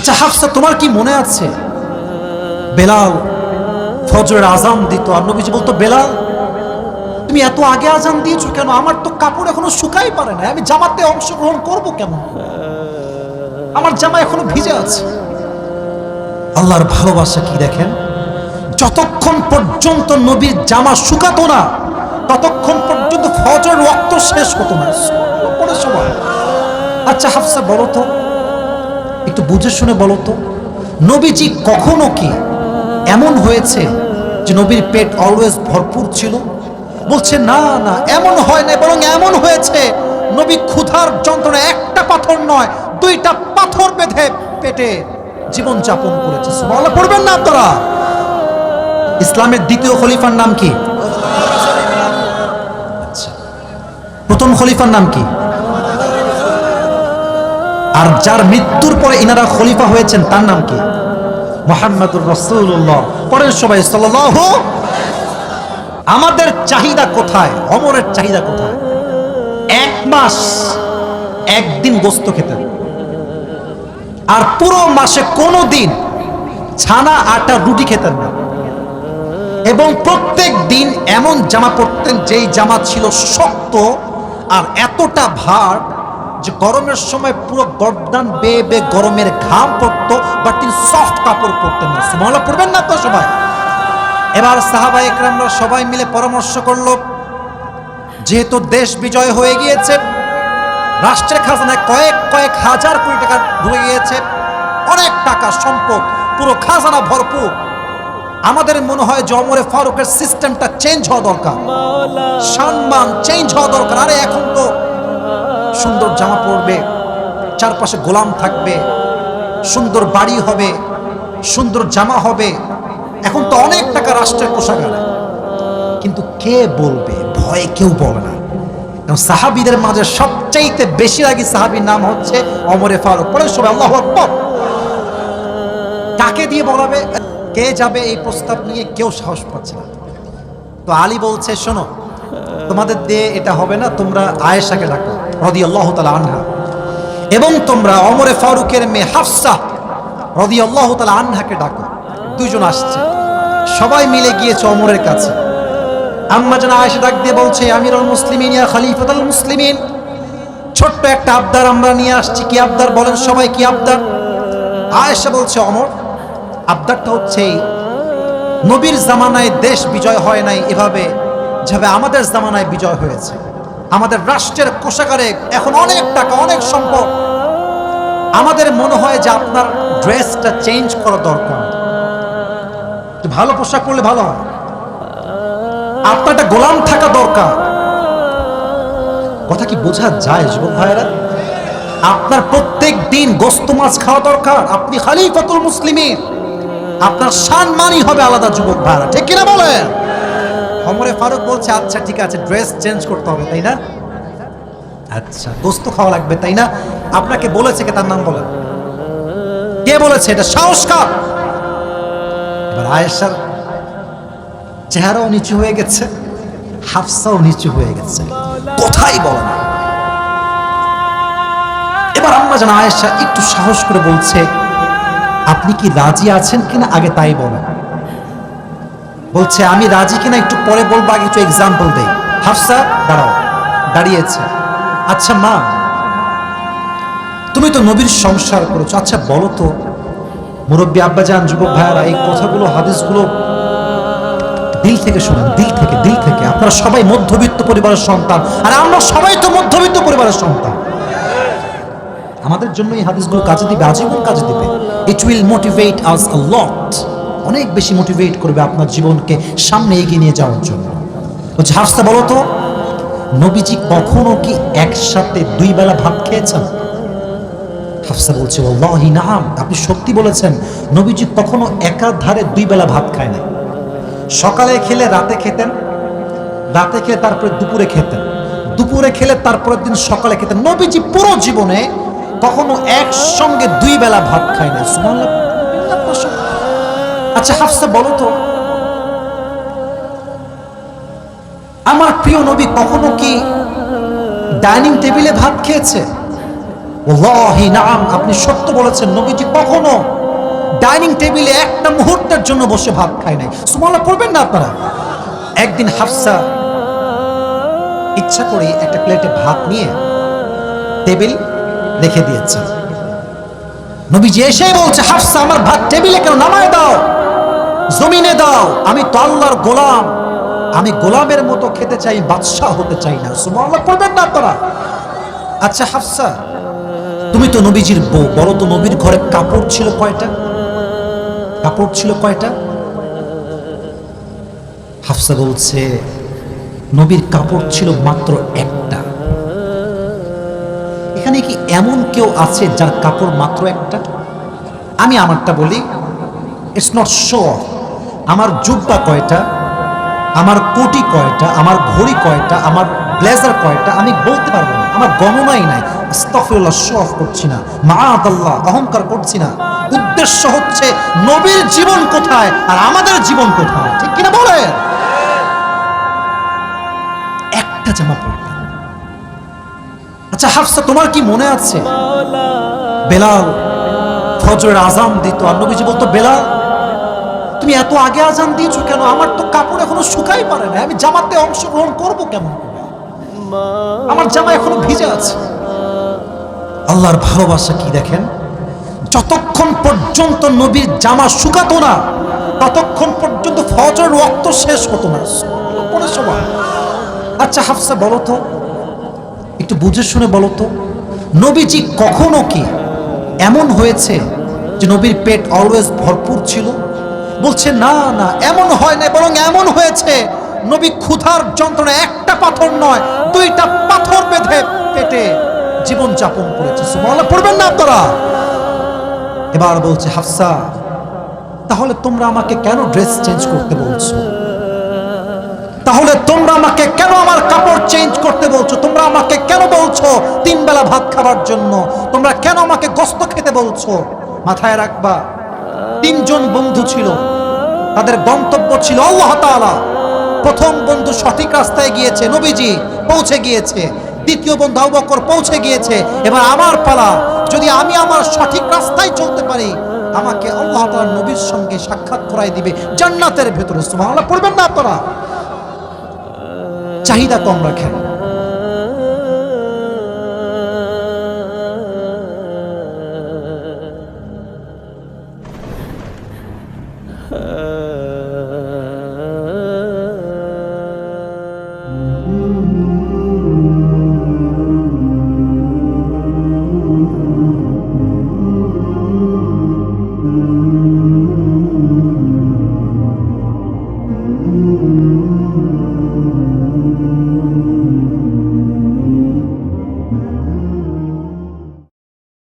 আচ্ছা হাফসা, তোমার কি মনে আছে? বেলাল ফজরের আজান দিত, আর নবীজি বলতো, বেলাল, তুমি এত আগে আজান দিয়েছ কেন? আমার তো কাপড় এখনও শুকাই পারে না আমি জামাতে অংশগ্রহণ করব কেমন আমার জামা এখনও ভিজে আছে। আল্লাহর ভালোবাসা কি দেখেন? যতক্ষণ পর্যন্ত নবীর জামা শুকাতো না, ততক্ষণ পর্যন্ত ফজর রক্ত শেষ হতো না। সময় আচ্ছা হাফসা, বলো তো একটু বুঝে শুনে বলো তো। নবীজি কখনো কি এমন হয়েছে যে নবীর পেট অলওয়েজ ভরপুর ছিল? বলছে, না না, এমন হয় না বরং এমন হয়েছে। নবী ক্ষুধার যন্ত্রণা একটা পাথর নয়, দুইটা পাথর বেঁধে পেটে জীবন যাপন করেছে। সুবহানাল্লাহ, পড়বেন না আপনারা। ইসলামের দ্বিতীয় খলিফার নাম কি? আচ্ছা। প্রথম খলিফার নাম কি? আর যার মৃত্যুর পরে ইনারা খলিফা হয়েছেন, তার নাম কি? মোহাম্মদুর রসুল্লাহ পরের সবাই আমাদের চাহিদা কোথায়? অমরের চাহিদা কোথায়? এক মাস একদিন গোস্ত খেতেন আর পুরো মাসে কোনো দিন ছানা, আটা, রুটি খেতেন না। এবং প্রত্যেক দিন এমন জামা পরতেন যেই জামা ছিল শক্ত আর এতটা ভার যে গরমের সময় পুরো গর্দান বেয়ে বেয়ে গরমের ঘাম পড়তো বা তিনি সফট কাপড় পরতেন না। সুমালা পড়বেন না তো সবাই? এবার সাহাবা একরামরা সবাই মিলে পরামর্শ করল যেহেতু দেশ বিজয় হয়ে গিয়েছে রাষ্ট্রের খাজানায় কয়েক কয়েক হাজার কোটি টাকা ঢুকে গিয়েছে অনেক টাকা সম্পদ পুরো খাজানা ভরপুর। আমাদের মনে হয় যে অমরে ফারুকের সিস্টেমটা চেঞ্জ হওয়া দরকার। সম্মান চেঞ্জ হওয়া দরকার। আরে এখন তো সুন্দর জামা পরবে, চারপাশে গোলাম থাকবে, সুন্দর বাড়ি হবে, সুন্দর জামা হবে। এখন তো অনেক টাকা রাষ্ট্রের কোষাগারে কিন্তু কে বলবে? ভয়ে কেউ বলে না। সাহাবিদের মাঝে সবচাইতে বেশি রাগী সাহাবির নাম হচ্ছে অমরে ফারুক। পরে সবাই আল্লাহ আকবর। কাকে দিয়ে বলাবে, কে যাবে এই প্রস্তাব নিয়ে কেউ সাহস পাচ্ছে না। তো আলী বলছে, শোনো, তোমাদের দিয়ে এটা হবে না, তোমরা আয়েশাকে ডাকো। রদি আল্লাহ তালা আনহা। এবং তোমরা অমরে ফারুকের মেয়ে হাফসা রদি আল্লাহ তালা আনহাকে ডাকো। দুইজন আসছে। সবাই মিলে গিয়েছে অমরের কাছে। আম্মা যেন আয়েশা ডাক দিয়ে বলছে, আমিরুল মুসলিমিন, ইয়া মুসলিমিন। ছোট্ট একটা আবদার আমরা নিয়ে আসছি। কি আবদার বলেন সবাই, কি আবদার? আয়েশা বলছে অমর আবদারটা হচ্ছে নবীর জামানায় দেশ বিজয় হয় নাই এভাবে, যেভাবে আমাদের জামানায় বিজয় হয়েছে। আমাদের রাষ্ট্রের কোষাগারে এখন অনেক টাকা, অনেক সম্পদ। আমাদের মনে হয় যে আপনার ড্রেসটা চেঞ্জ করা দরকার। ভালো পোশাক পরলে ভালো হয়। আপনার একটা গোলাম থাকা দরকার। কথা কি বোঝা যায়, যুবক ভাইয়েরা? আপনার প্রত্যেক দিন গোস্ত মাছ খাওয়া দরকার। আপনি খালি খালিফাতুল মুসলিমিন। আপনার সম্মানই হবে আলাদা, যুবক ভাইরা ঠিক কিনা বলেন? অমরে ফারুক বলছে আচ্ছা ঠিক আছে ড্রেস চেঞ্জ করতে হবে, তাই না? আচ্ছা গোস্ত খাওয়া লাগবে, তাই না? আপনাকে বলেছে কে তার নাম বলেন? কে বলেছে এটা? সাহস এবার আয়েশার চেহারাও নিচু হয়ে গেছে, হাফসাও নিচু হয়ে গেছে। কোথায় বলে না। এবার আম্মা জানা আয়েশা একটু সাহস করে বলছে, আপনি কি রাজি আছেন কিনা? আগে তাই বলেন। বলছে, আমি রাজি কিনা একটু পরে বলব, আগে একটু এক্সাম্পল দেই। হাফসা, দাঁড়াও। দাঁড়িয়েছে। আচ্ছা মা, তুমি তো নবীর সংসার করেছ। আচ্ছা বলো তো, মুরব্বী আব্বাজান, যুবক ভাইয়ারা, এই কথাগুলো, হাদিসগুলো দিল থেকে শুনেন, দিল থেকে দিল থেকে। আপনারা সবাই মধ্যবিত্ত পরিবারের সন্তান, আর আমরা সবাই তো মধ্যবিত্ত পরিবারের সন্তান। আমাদের জন্য এই হাদিসগুলো কাজে দিবে, আজীবন কাজে দিবে। It will motivate us a lot অনেক বেশি মোটিভেট করবে আপনার জীবনকে সামনে এগিয়ে নিয়ে যাওয়ার জন্য। বলছে বলো তো, নবীজি কখনো কি একসাথে দুই বেলা ভাত খেয়েছেন? হাফসা বলছে, ওয়াল্লাহি নাম আপনি সত্যি বলেছেন, নবীজি কখনো দুই বেলা ভাত খায় না সকালে খেলে রাতে খেতেন, রাতে খেলে তারপরে দুপুরে খেতেন, দুপুরে খেলে তারপরের দিন সকালে খেতেন। নবীজি পুরো জীবনে কখনো একসঙ্গে দুই বেলা ভাত খায় না। আচ্ছা হাফসা, বলো তো। আমার প্রিয় নবী কখনো কি ডাইনিং টেবিলে ভাত খেয়েছে? ওয়াল্লাহি নাম আপনি সত্য বলেছেন, নবীজি কখনো ডাইনিং টেবিলে একটা মুহূর্তের জন্য বসে ভাত খায় নাই। সুমাল্লাহ পড়বেন না আপনারা? একদিন হাফসা ইচ্ছা করে একটা প্লেটে ভাত নিয়ে টেবিল রেখে দিয়েছে। নবীজি এসে বলছে, হাফসা, আমার ভাত টেবিলে কেন নামায় দাও? জমিনে দাও, আমি তো আল্লাহর গোলাম। আমি গোলামের মতো খেতে চাই, বাদশাহ হতে চাই না। সুবহানাল্লাহ, পড়বেন না আপনারা। আচ্ছা হাফসা, তুমি তো নবীজির বউ, বলো তো নবীর ঘরে কাপড় ছিল কয়টা? কাপড় ছিল কয়টা? হাফসা বলছে, নবীর কাপড় ছিল মাত্র একটা। এখানে কি এমন কেউ আছে যার কাপড় মাত্র একটা? আমি আমারটা বলি ইটস নট শো আমার জুব্বা কয়টা? আমার কোটি কয়টা? আমার ঘড়ি কয়টা? আমার ব্লেজার কয়টা? আমি বলতে পারব না। আমার গণনাই নাই। আস্তাগফিরুল্লাহ শো করছি না। মাআদাল্লাহ, অহংকার করছি না। উদ্দেশ্য হচ্ছে নবীর জীবন কোথায় আর আমাদের জীবন কোথায়। ঠিক কিনা বলেন একটা জামা আচ্ছা হাফসা, তোমার কি মনে আছে? বেলাল ফজরের আজান দিত আর নবীজি বলতো, বেলাল তুমি এত আগে আজান দিয়েছ কেন? আমার তো কাপড় এখনও শুকাই পারে না। আমি জামাতে অংশগ্রহণ করব কেমন আমার জামা এখনও ভিজে আছে। আল্লাহর ভালোবাসা কি দেখেন? যতক্ষণ পর্যন্ত নবীর জামা শুকাতো না, ততক্ষণ পর্যন্ত ফজরের রক্ত শেষ হতো না। কোনো সময়? আচ্ছা হাফসা, বলো তো। একটু বুঝে শুনে বলো তো। নবীজি কখনো কি এমন হয়েছে যে নবীর পেট অলওয়েজ ভরপুর ছিল? বলছে, না না, এমন হয় না বরং এমন হয়েছে। নবী ক্ষুধার যন্ত্রণা একটা পাথর নয়, দুইটা পাথর বেঁধে পেটে জীবন যাপন করেছে। সুবহানাল্লাহ, পড়বেন না আপনারা? এবার বলছে, হাফসা, তাহলে তোমরা আমাকে কেন ড্রেস চেঞ্জ করতে বলছো? তাহলে তোমরা আমাকে কেন আমার কাপড় চেঞ্জ করতে বলছো? তোমরা আমাকে কেন বলছো তিন বেলা ভাত খাবার জন্য? তোমরা কেন আমাকে গোস্ত খেতে বলছো? মাথায় রাখবা তিনজন বন্ধু ছিল। তাদের গন্তব্য ছিল আল্লাহ তাআলা। প্রথম বন্ধু সঠিক রাস্তায় গিয়েছে, নবীজি পৌঁছে গিয়েছে। দ্বিতীয় বন্ধু আবু বকর পৌঁছে গিয়েছে। এবার আমার পালা, যদি আমি আমার সঠিক রাস্তায় চলতে পারি, আমাকে আল্লাহ তাআলা নবীর সঙ্গে সাক্ষাৎ করাই দিবে জান্নাতের ভেতরে। সুবহানাল্লাহ, পড়বেন না আপনারা? চাহিদা কম রাখেন।